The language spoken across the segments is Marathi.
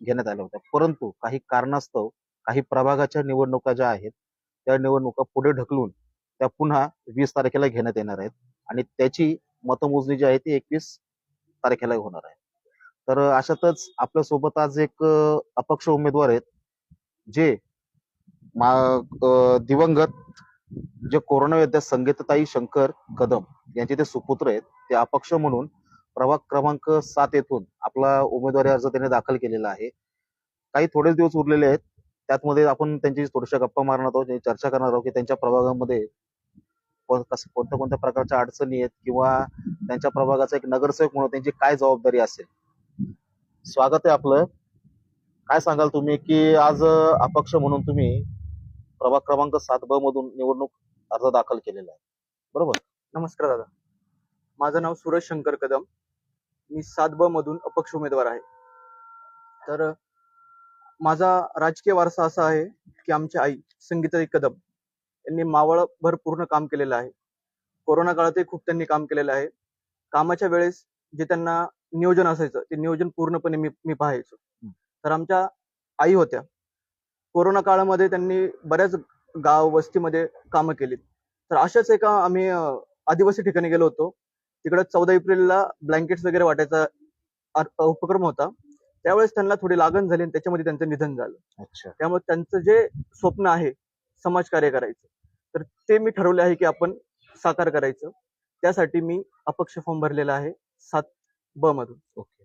घेण्यात आल्या होत्या. परंतु काही कारणास्तव काही प्रभागाच्या निवडणुका ज्या आहेत त्या निवडणुका पुढे ढकलून त्या पुन्हा वीस तारखेला घेण्यात येणार आहेत आणि त्याची मतमोजणी जी आहे ती एकवीस तारखेला होणार आहे. तर अशातच आपल्यासोबत आज एक अपक्ष उमेदवार आहेत जे मा- दिवंगत जे कोरोना योद्ध्या संगीतताई शंकर कदम यांचे ते सुपुत्र आहेत ते अपक्ष म्हणून प्रभाग क्रमांक सात येथून आपला उमेदवारी अर्ज त्यांनी दाखल केलेला आहे. काही थोडेच दिवस उरलेले आहेत. त्यातमध्ये आपण त्यांची थोड्याशा गप्पा मारणार आहोत म्हणजे चर्चा करणार आहोत की त्यांच्या प्रभागामध्ये कोणत्या कोणत्या प्रकारच्या अडचणी आहेत किंवा त्यांच्या प्रभागाचा एक नगरसेवक म्हणून त्यांची काय जबाबदारी असेल. स्वागत आहे आपलं. काय सांगाल तुम्ही की आज अपक्ष म्हणून तुम्ही प्रभाग क्रमांक सात ब मधून निवडणूक अर्ज दाखल केलेला आहे. बरोबर? नमस्कार दादा. माझं नाव सुरज शंकर कदम. मी सात ब मधून अपक्ष उमेदवार आहे. तर माझा राजकीय वारसा असा आहे की आमची आई संगीताई कदम यांनी मावळभर पूर्ण काम केलेलं आहे. कोरोना काळातही खूप त्यांनी काम केलेलं आहे. कामाच्या वेळेस जे त्यांना नियोजन असायचं ते नियोजन पूर्णपणे मी मी पाहायचो. तर आमच्या आई होत्या. कोरोना काळामध्ये त्यांनी बऱ्याच गाव वस्तीमध्ये कामं केली तर अशाच एका आम्ही आदिवासी ठिकाणी गेलो होतो. तिकडे चौदा एप्रिलला ब्लँकेट्स वगैरे वाटायचा उपक्रम होता. त्यावेळेस त्यांना थोडी लागण झाली आणि त्याच्यामध्ये त्यांचं निधन झालं. अच्छा. त्यामुळे त्यांचं जे स्वप्न आहे समाजकार्य करायचं तर ते मी ठरवले आहे की आपण साकार करायचं. त्यासाठी मी अपक्ष फॉर्म भरलेला आहे सात ब मधून. ओके.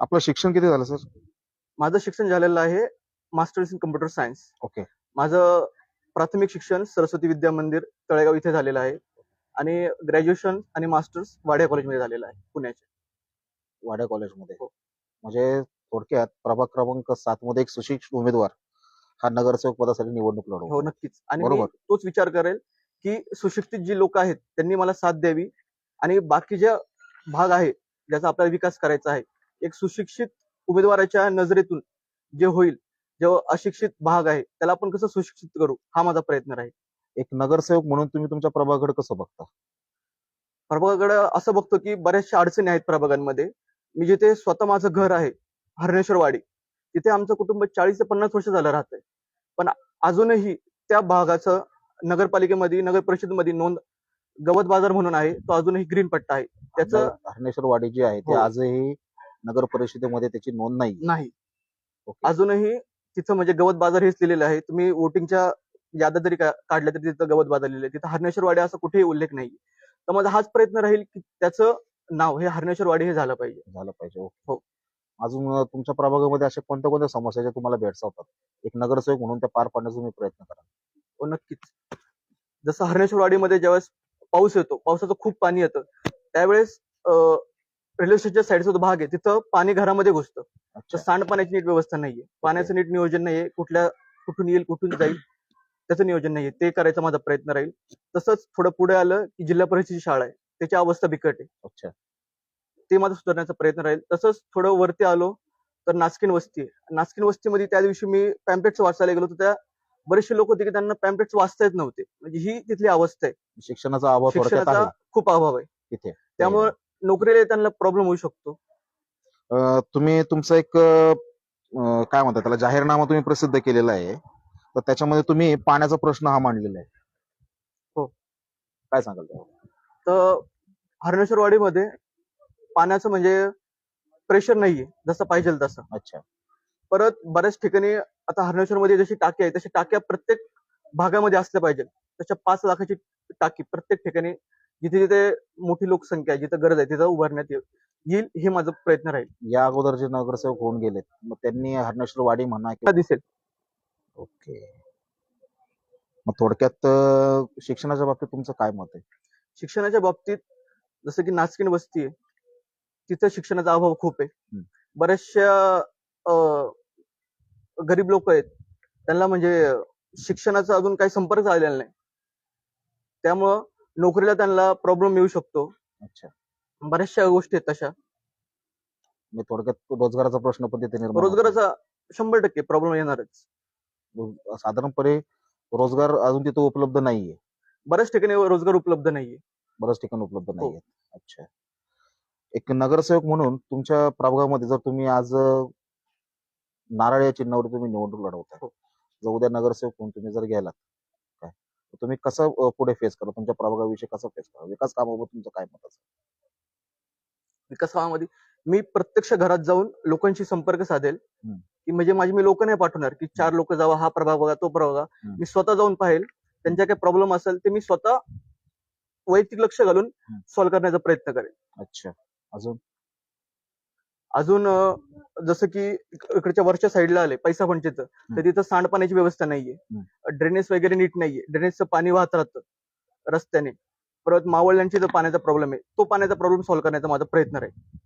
आपलं शिक्षण किती झालं सर? माझं शिक्षण झालेलं आहे masters in computer science. Okay. माझं प्राथमिक शिक्षण सरस्वती विद्या मंदिर तळेगाव इथे झालेलं आहे. आणि ग्रॅज्युएशन आणि मास्टर्स वाड्या कॉलेजमध्ये झालेलं आहे पुण्याचे. वाड्या कॉलेजमध्ये हो. म्हणजे थोडक्यात प्रभाग क्रमांक सात मध्ये एक सुशिक्षित उमेदवार हा नगरसेवक पदासाठी निवडणूक हो लढवतो नक्कीच. आणि मी बरोबर. तोच विचार करेल की सुशिक्षित जी लोक आहेत त्यांनी मला साथ द्यावी आणि बाकीच्या भाग आहे ज्याचा आपल्याला विकास करायचा आहे एक सुशिक्षित उमेदवाराच्या नजरेतून जे होईल जो अशिक्षित भाग आहे त्याला आपण कसं सुशिक्षित करू हा माझा प्रयत्न राहील. एक नगरसेवक म्हणून तुम्ही तुमच्या प्रभागाकडे कसं बघता? प्रभागाकडे असं बघतो की बऱ्याचशा अडचणी आहेत प्रभागांमध्ये. मी जिथे स्वतः माझं घर आहे हरणेश्वरवाडी तिथे आमचं कुटुंब चाळीस ते पन्नास वर्ष झालं राहतंय. पण अजूनही त्या भागाचं नगरपालिकेमध्ये नगर परिषदेमध्ये नोंद गवत बाजार म्हणून आहे तो अजूनही ग्रीन पट्टा आहे. त्याचं हरणेश्वर वाडी जी आहे ते हो. आजही नगर परिषदेमध्ये त्याची नोंद नाही. नाही. अजूनही तिथं म्हणजे गवत बाजार हेच लिहिलेलं आहे. तुम्ही वोटिंगच्या याद्या जरी का- काढल्या तरी तिथं गवत बाजार लिहिलं तिथं हरणेश्वरवाडी असा कुठेही उल्लेख नाही तर माझा हाच प्रयत्न राहील की त्याचं नाव हे हरणेश्वरवाडी हे झालं पाहिजे. झालं पाहिजे. हो. अजून तुमच्या प्रभागामध्ये अशा कोणत्या कोणत्या समस्या ज्या तुम्हाला भेडसावतात? एक नगरसेवक म्हणून त्या पार पाडण्याचा तुम्ही प्रयत्न करा हो नक्कीच. जसं हरणेश्वरवाडीमध्ये ज्यावेळेस पाऊस येतो पावसाचं खूप पाणी येतं त्यावेळेस रेल्वे स्टेशनच्या साईडचा जो भाग आहे तिथं पाणी घरामध्ये घुसतं. तर सांडपाण्याची नीट व्यवस्था नाहीये. पाण्याचं नीट नियोजन नाहीये. कुठल्या कुठून येईल कुठून जाईल त्याचं नियोजन नाहीये. ते करायचा माझा प्रयत्न राहील. तसंच थोडं पुढे आलं की जिल्हा परिषदेची शाळा आहे. त्याची अवस्था बिकट आहे. अच्छा. ते माझा सुधारण्याचा प्रयत्न राहील. तसंच थोडं वरती आलो तर नास्किन वस्ती आहे. नास्किन वस्तीमध्ये त्या दिवशी मी पॅम्पलेट्स वाचायला गेलो तर त्या बरेचसे लोक होते की त्यांना पॅम्पलेट्स वाचता येत नव्हते. म्हणजे ही तिथली अवस्था आहे. शिक्षणाचा अभाव शिक्षणाचा खूप अभाव आहे. तिथे त्यामुळे नोकरीला त्यांना प्रॉब्लेम होऊ शकतो. तुम्ही तुमचा एक काय म्हणतात त्याला जाहीरनामा तुम्ही प्रसिद्ध केलेला आहे. तर त्याच्यामध्ये तुम्ही पाण्याचा प्रश्न हा मांडलेला आहे. हो. काय सांगाल? तर हरणेश्वरवाडीमध्ये पाण्याचं म्हणजे प्रेशर नाहीये जसं पाहिजे तसं. अच्छा. परत बऱ्याच ठिकाणी आता हरणेश्वरमध्ये जशी टाकी आहे तशी टाक्या प्रत्येक भागामध्ये असल्या पाहिजे तशा पाच लाखाची टाकी प्रत्येक ठिकाणी जिथे जिथे मोठी लोकसंख्या आहे जिथे गरज आहे तिथं उभारण्यात येईल हे माझा प्रयत्न राहील. या अगोदर जे नगरसेवक होऊन गेलेत मग त्यांनी हरणेश्वर वाडी म्हणा दिसेल. ओके. मग थोडक्यात अं, शिक्षणाच्या बाबतीत तुमचं काय मत आहे? शिक्षणाच्या बाबतीत जसं की नाचकीन वस्ती आहे तिथं शिक्षणाचा अभाव खूप आहे. हम्म. बऱ्याचशा अं, गरीब लोक आहेत. त्यांना म्हणजे शिक्षणाचा अजून काही संपर्क आलेला नाही. त्यामुळं नोकरीला त्यांना प्रॉब्लेम येऊ शकतो. अच्छा. बऱ्याचशा गोष्टी आहेत तशा. म्हणजे थोडक्यात रोजगाराचा प्रश्न पण तिथे निर्माण होतो. रोजगाराचा शंभर टक्के प्रॉब्लेम येणारच. साधारणपणे रोजगार अजून तिथे उपलब्ध नाहीये. बऱ्याच ठिकाणी रोजगार उपलब्ध नाहीये. बऱ्याच ठिकाणी उपलब्ध हो. नाहीये अच्छा. एक नगरसेवक म्हणून तुमच्या प्रभागामध्ये जर तुम्ही आज नारळ या चिन्हावर तुम्ही निवडणूक लढवताय. हो. जर उद्या नगरसेवक म्हणून तुम्ही जर गेलात काय? तुम्ही कसं पुढे फेस करा? तुमच्या प्रभागाविषयी कसं फेस करा? विकास कामावर तुमचं काय मत असेल? विकास कामामध्ये मी प्रत्यक्ष घरात जाऊन लोकांशी संपर्क साधेल. की म्हणजे माझी मी लोक नाही पाठवणार की चार लोक जावा हा प्रभाग बघा तो प्रभाग बघा. मी स्वतः जाऊन पाहेल त्यांच्या काही प्रॉब्लेम असेल ते मी स्वतः वैयक्तिक लक्ष घालून. सॉल्व्ह करण्याचा प्रयत्न करेल अच्छा. अजून? अजून जसं की इक- इकडच्या वरच्या साईडला आले पैसा पंचायत तर तिथं सांडपाण्याची व्यवस्था नाहीये. ड्रेनेज वगैरे नीट नाहीये. ड्रेनेजचं पाणी वाहत राहतं रस्त्याने. परत मावळल्यांची जो पाण्याचा प्रॉब्लेम आहे तो पाण्याचा प्रॉब्लेम सॉल्व्ह करण्याचा माझा प्रयत्न राहील.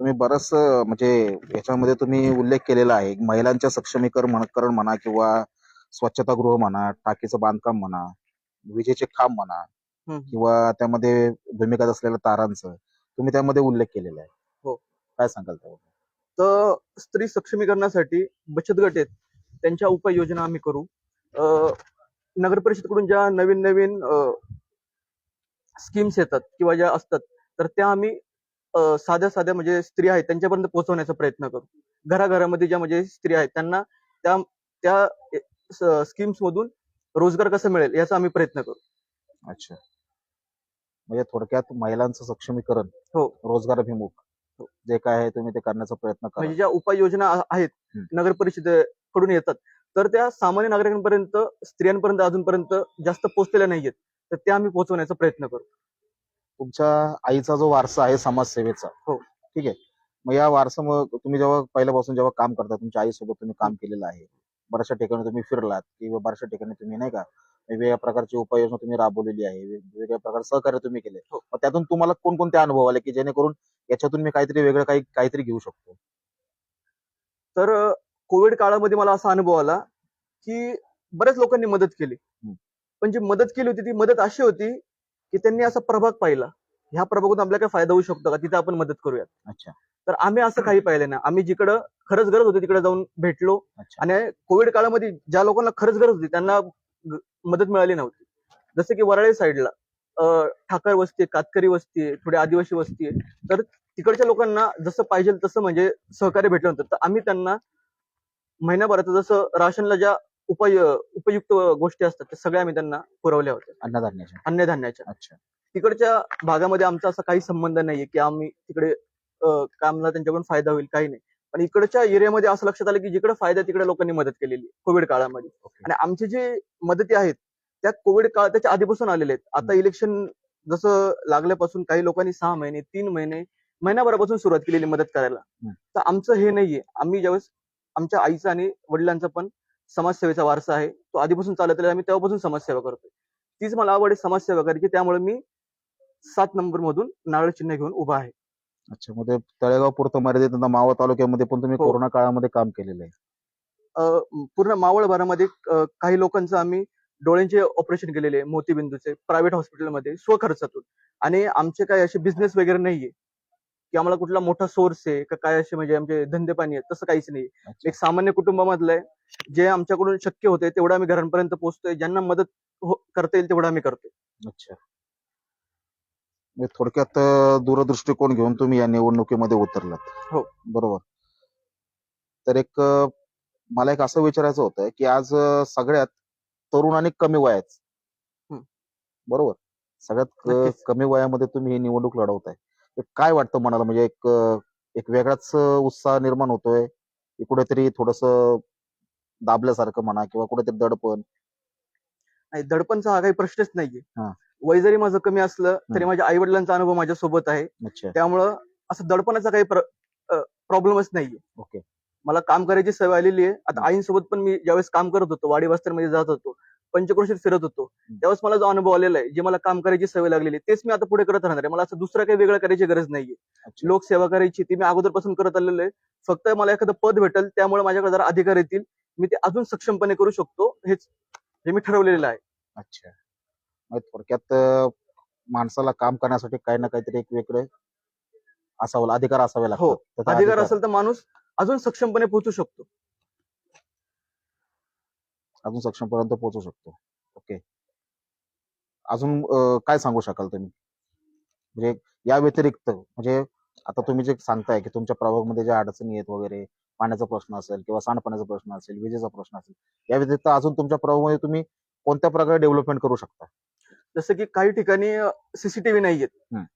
तुम्ही बरंच म्हणजे याच्यामध्ये तुम्ही उल्लेख केलेला आहे. महिलांच्या सक्षमीकरण म्हण- करण म्हणा किंवा स्वच्छतागृह म्हणा टाकीचं बांधकाम म्हणा विजेचे खांब म्हणा. किंवा त्यामध्ये भूमिका असलेल्या तारांचं तुम्ही त्यामध्ये उल्लेख केलेला आहे. हो. काय सांगाल तर स्त्री सक्षमीकरणासाठी बचत गट आहेत. त्यांच्या उपाययोजना आम्ही करू. नगर परिषदकडून ज्या नवीन नवीन स्कीम्स येतात किंवा ज्या असतात तर त्या आम्ही साध्या साध्या म्हणजे स्त्री आहेत त्यांच्यापर्यंत पोहोचवण्याचा प्रयत्न करू घराघरामध्ये ज्या म्हणजे स्त्री आहेत त्यांना त्या त्या स्कीम्स मधून रोजगार कसा मिळेल याचा आम्ही प्रयत्न करू अच्छा म्हणजे थोडक्यात महिलांचं सक्षमीकरण हो. रोजगाराभिमुख हो. जे काय आहे तुम्ही ते करण्याचा प्रयत्न करा म्हणजे ज्या उपाययोजना आहेत. नगर परिषदेकडून येतात तर त्या सामान्य नागरिकांपर्यंत स्त्रियांपर्यंत अजूनपर्यंत जास्त पोहोचलेल्या नाहीयेत तर त्या आम्ही पोहोचवण्याचा प्रयत्न करू तुमच्या आईचा जो वारसा आहे समाजसेवेचा हो. ठीक आहे मग या वारसा मग तुम्ही जेव्हा पहिल्यापासून जेव्हा काम करता तुमच्या आईसोबत तुम्ही काम केलेलं आहे बऱ्याचशा ठिकाणी तुम्ही फिरलात किंवा बऱ्याचशा ठिकाणी तुम्ही नाही का वेगवेगळ्या प्रकारची उपाययोजना तुम्ही राबवलेली आहे वेगवेगळ्या प्रकार सहकार्य तुम्ही केले हो. मग त्यातून तुम्हाला कोणकोणते अनुभव आले की जेणेकरून याच्यातून मी काहीतरी वेगळं काही काहीतरी घेऊ शकतो तर कोविड काळामध्ये मला असा अनुभव आला की बऱ्याच लोकांनी मदत केली. पण जी मदत केली होती ती मदत अशी होती की त्यांनी असा प्रभाग पाहिला. ह्या प्रभागातून आपल्याला काय फायदा होऊ शकतो का? तिथे आपण मदत करूयात. अच्छा. तर आम्ही असं काही पाहिलं नाही. आम्ही जिकडं खरंच गरज होती तिकडे जाऊन भेटलो. आणि कोविड काळामध्ये ज्या लोकांना खरंच गरज होती त्यांना मदत मिळाली नव्हती. जसं की वराळे साईडला ठाकर वस्ती कातकरी वस्ती आहे थोडी आदिवासी वस्ती आहे. तर तिकडच्या लोकांना जसं पाहिजे तसं म्हणजे सहकार्य भेटलं होतं तर आम्ही त्यांना महिनाभराचं जसं राशनला ज्या उपाय उपयुक्त गोष्टी असतात त्या सगळ्या आम्ही त्यांना पुरवल्या होत्या. अन्नधान्याच्या. अन्नधान्याच्या. अच्छा. तिकडच्या भागामध्ये आमचा असा काही संबंध नाहीये की आम्ही तिकडे कामला त्यांच्याकडून फायदा होईल काही नाही. पण इकडच्या एरियामध्ये असं लक्षात आलं की जिकडे फायदा तिकडे लोकांनी मदत केलेली कोविड काळामध्ये. आणि आमचे जे मदती आहेत त्या कोविड काळ त्याच्या आधीपासून आलेले आहेत. आता इलेक्शन जसं लागल्यापासून काही लोकांनी सहा महिने तीन महिने महिनाभरापासून सुरुवात केलेली मदत करायला. तर आमचं हे नाहीये. आम्ही ज्यावेळेस आमच्या आईचा आणि वडिलांचा पण समाजसेवेचा वारसा आहे. तो आधीपासून चालत आलेला आहे. आम्ही तेव्हापासून समाजसेवा करतोय. तीच मला आवड आहे समाजसेवा करायची. त्यामुळे मी सात नंबर मधून नारळ चिन्ह घेऊन उभा आहे. अच्छा मग ते तळेगाव पुरतं मर्यादित मावळ तालुक्यामध्ये पण तुम्ही हो. कोरोना काळामध्ये काम केलेलं आहे. पूर्ण मावळभरामध्ये काही लोकांचं आम्ही डोळ्यांचे ऑपरेशन केलेले मोतीबिंदूचे प्रायव्हेट हॉस्पिटलमध्ये स्वखर्चातून. आणि आमचे काही असे बिझनेस वगैरे नाहीये. की आम्हाला कुठला मोठा सोर्स आहे का काय असे म्हणजे आमचे धंदे पाणी आहेत तसं काहीच नाही. एक सामान्य कुटुंबामधलं आहे जे आमच्याकडून शक्य होते तेवढं आम्ही घरांपर्यंत पोहोचतोय ज्यांना मदत हो- करता येईल तेवढं आम्ही करतोय अच्छा म्हणजे थोडक्यात दूरदृष्टिकोन घेऊन तुम्ही या निवडणुकीमध्ये उतरलात हो. बरोबर तर एक मला एक असं विचारायचं होतं की आज सगळ्यात तरुण आणि कमी वयात. बरोबर सगळ्यात. कमी वयामध्ये तुम्ही ही निवडणूक लढवताय काय वाटतं मनाला? म्हणजे एक एक वेगळाच उत्साह निर्माण होतोय. की कुठेतरी थोडस दाबल्यासारखं म्हणा किंवा कुठेतरी दडपण. आणि दडपणचा हा काही प्रश्नच नाहीये. वय जरी माझं कमी असलं तरी. माझ्या आई वडिलांचा अनुभव माझ्या सोबत आहे त्यामुळं असं दडपणाचा काही प्रॉब्लेमच नाहीये. ओके. मला काम करायची सवय आलेली आहे. आता. आईंसोबत पण मी ज्यावेळेस काम करत होतो वाडी मध्ये जात होतो पंचक्रोशीत फिरत होतो. त्यावेळेस मला जो अनुभव आलेला आहे जे मला काम करायची सवय लागलेली तेच मी आता पुढे करत राहणार आहे. मला असं दुसरं काही वेगळं करायची गरज नाहीये. लोकसेवा करायची ती मी अगोदरपासून करत आलेलो आहे. फक्त मला एखादं पद भेटेल त्यामुळे माझ्याकडे जरा अधिकार येतील. मी ते अजून सक्षमपणे करू शकतो हेच हे मी ठरवलेलं आहे. अच्छा. थोडक्यात माणसाला काम करण्यासाठी काही ना काहीतरी एक वेगळे असावं अधिकार असावे हो, तर त्या अधिकार. असेल तर माणूस अजून सक्षमपणे पोहोचू शकतो. अजून सक्षमपर्यंत पोहोचू शकतो. ओके अजून काय सांगू शकाल तुम्ही? म्हणजे या व्यतिरिक्त म्हणजे आता तुम्ही जे सांगताय की तुमच्या प्रभागमध्ये ज्या अडचणी आहेत वगैरे पाण्याचा प्रश्न असेल किंवा सांडपाण्याचा प्रश्न असेल विजेचा प्रश्न असेल या व्यतिरिक्त अजून तुमच्या प्रभागामध्ये तुम्ही कोणत्या प्रकारे डेव्हलपमेंट करू शकता? जसं की काही ठिकाणी सीसीटीव्ही नाहीयेत.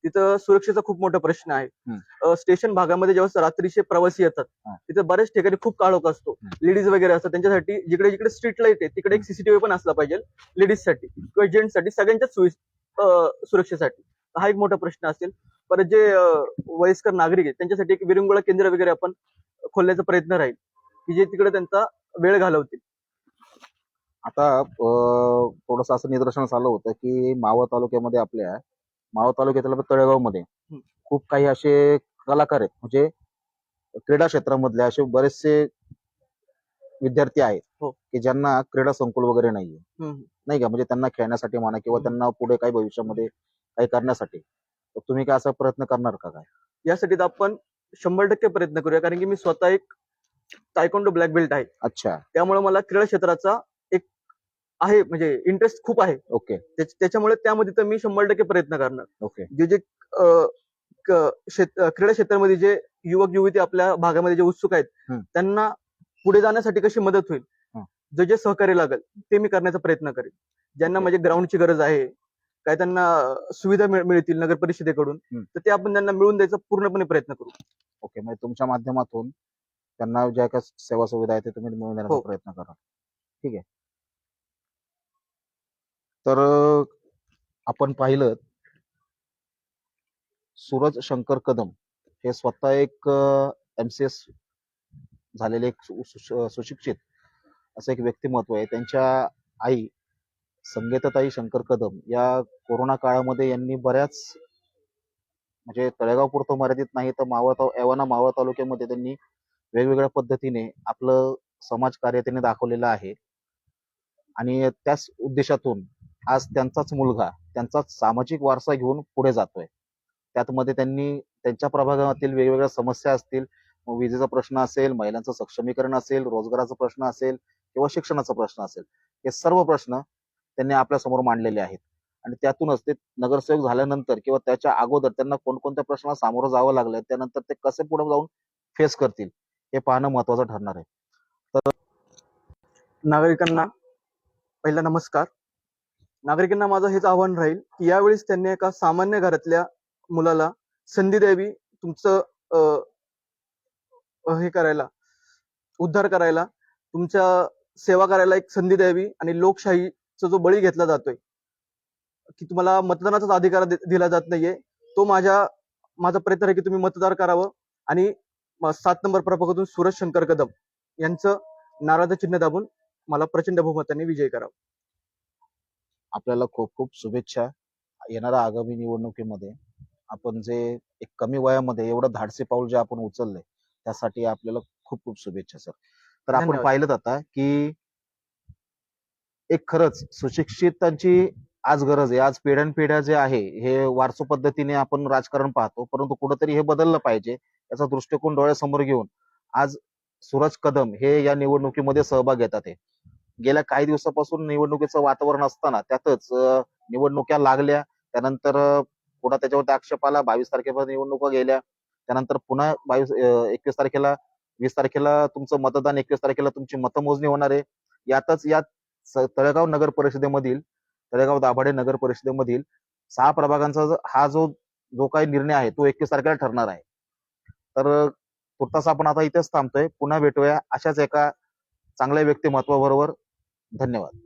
तिथं सुरक्षेचा खूप मोठा प्रश्न आहे. स्टेशन भागामध्ये जेव्हा रात्रीचे प्रवासी येतात. तिथे बऱ्याच ठिकाणी खूप काळोख असतो. लेडीज वगैरे असतात त्यांच्यासाठी जिकडे जिकडे स्ट्रीट लाइट आहे तिकडे एक सीसीटीव्ही पण असला पाहिजे लेडीजसाठी किंवा जेंट्ससाठी सगळ्यांच्याच सुरक्षेसाठी. हा एक मोठा प्रश्न असेल. परत जे वयस्कर नागरिक आहेत त्यांच्यासाठी एक विरंगुळा केंद्र वगैरे आपण खोलण्याचा प्रयत्न राहील की जे तिकडे त्यांचा वेळ घालवतील. आता थोडस असं निदर्शनास आलं होतं की मावळ तालुक्यामध्ये आपल्या मावळ तालुक्यातील तळेगावमध्ये. खूप काही असे कलाकार आहेत म्हणजे क्रीडा क्षेत्रामधले असे बरेचसे विद्यार्थी आहेत हो. की ज्यांना क्रीडा संकुल वगैरे नाहीये. नाही का म्हणजे त्यांना खेळण्यासाठी म्हणा किंवा. त्यांना पुढे काही भविष्यामध्ये काही करण्यासाठी तुम्ही काय असा प्रयत्न करणार का काय यासाठी आपण शंभर टक्के प्रयत्न करूया कारण की मी स्वतः एक तायकोंडो ब्लॅक बेल्ट आहे अच्छा त्यामुळे मला क्रीडा क्षेत्राचा आहे म्हणजे इंटरेस्ट खूप आहे ओके त्याच- त्याच्यामुळे त्यामध्ये तर मी शंभर टक्के प्रयत्न करणार ओके जे जे क्रीडा क्षेत्रामध्ये जे युवक युवती आपल्या भागामध्ये जे उत्सुक आहेत. त्यांना पुढे जाण्यासाठी कशी मदत होईल. जे जे सहकार्य लागेल ते मी करण्याचा प्रयत्न करेन ज्यांना. म्हणजे ग्राउंडची गरज आहे काय त्यांना सुविधा मिळ- मिळतील नगर परिषदेकडून. तर ते आपण त्यांना मिळवून द्यायचा पूर्णपणे प्रयत्न करू ओके म्हणजे तुमच्या माध्यमातून त्यांना ज्या काही सेवा सुविधा आहेत ते तुम्ही मिळवून देण्याचा हो. प्रयत्न करा ठीक आहे तर आपण पाहिलं सूरज शंकर कदम हे स्वतः एक एम सी एस झालेले एक सु- सुशिक्षित असं एक व्यक्तिमत्व आहे. त्यांच्या आई संगीताताई शंकर कदम या कोरोना काळामध्ये यांनी बऱ्याच म्हणजे तळेगाव पुरतं मर्यादित नाही तर मावळ तालु एव्हाना मावळ तालुक्यामध्ये त्यांनी वेगवेगळ्या पद्धतीने आपलं समाजकार्य त्यांनी दाखवलेलं आहे. आणि त्याच उद्देशातून आज त्यांचाच मुलगा त्यांचाच सामाजिक वारसा घेऊन पुढे जातोय. त्यातमध्ये त्यांनी त्यांच्या प्रभागातील वेगवेगळ्या समस्या असतील विजेचा प्रश्न असेल महिलांचं सक्षमीकरण असेल रोजगाराचा प्रश्न असेल किंवा शिक्षणाचा प्रश्न असेल हे सर्व प्रश्न त्यांनी आपल्यासमोर मांडलेले आहेत. आणि त्यातूनच ते नगरसेवक झाल्यानंतर किंवा त्याच्या अगोदर त्यांना कोणकोणत्या प्रश्नाला सामोरं जावं लागलं त्यानंतर ते कसे पुढे जाऊन फेस करतील हे पाहणं महत्वाचं ठरणार आहे. तर नागरिकांना पहिला नमस्कार. नागरिकांना माझं हेच आव्हान राहील की यावेळेस त्यांनी एका सामान्य घरातल्या मुलाला संधी द्यावी तुमचं हे करायला उद्धार करायला तुमच्या सेवा करायला एक संधी द्यावी आणि लोकशाहीचा जो बळी घेतला जातोय की तुम्हाला मतदानाचाच अधिकार दिला जात नाहीये तो माझ्या माझा प्रयत्न आहे की तुम्ही मतदार करावं आणि सात नंबर प्रभागातून सूरज शंकर कदम यांचं नाराज चिन्ह दाबून मला प्रचंड बहुमताने विजय करावा. आपल्याला खूप खूप शुभेच्छा येणाऱ्या आगामी निवडणुकीमध्ये. आपण जे एक कमी वयामध्ये एवढं धाडसी पाऊल जे आपण उचललंय त्यासाठी आपल्याला खूप खूप शुभेच्छा सर. तर आपण. पाहिलं आता की एक खरंच सुशिक्षितांची आज गरज आहे. आज पिढ्यानपिढ्या जे आहे हे वारसू पद्धतीने आपण राजकारण पाहतो परंतु कुठंतरी हे बदललं पाहिजे याचा दृष्टिकोन डोळ्यासमोर घेऊन आज सूरज कदम हे या निवडणुकीमध्ये सहभाग घेतात आहे गेल्या काही दिवसापासून निवडणुकीचं वातावरण असताना त्यातच अं, निवडणुक्या लागल्या. त्यानंतर पुन्हा त्याच्यावरती आक्षेप आला. बावीस तारखेपर्यंत निवडणुका गेल्या. त्यानंतर पुन्हा बावीस एकवीस तारखेला वीस तारखेला तुमचं मतदान एकवीस तारखेला तुमची मतमोजणी होणार आहे. यातच यात तळेगाव नगर परिषदेमधील तळेगाव दाभाडे नगर परिषदेमधील सहा प्रभागांचा हा जो जो काही निर्णय आहे तो एकवीस तारखेला ठरणार आहे. तर तुर्तास आपण आता इथेच थांबतोय. पुन्हा भेटूया अशाच एका चांगल्या व्यक्तिमत्वाबरोबर. धन्यवाद.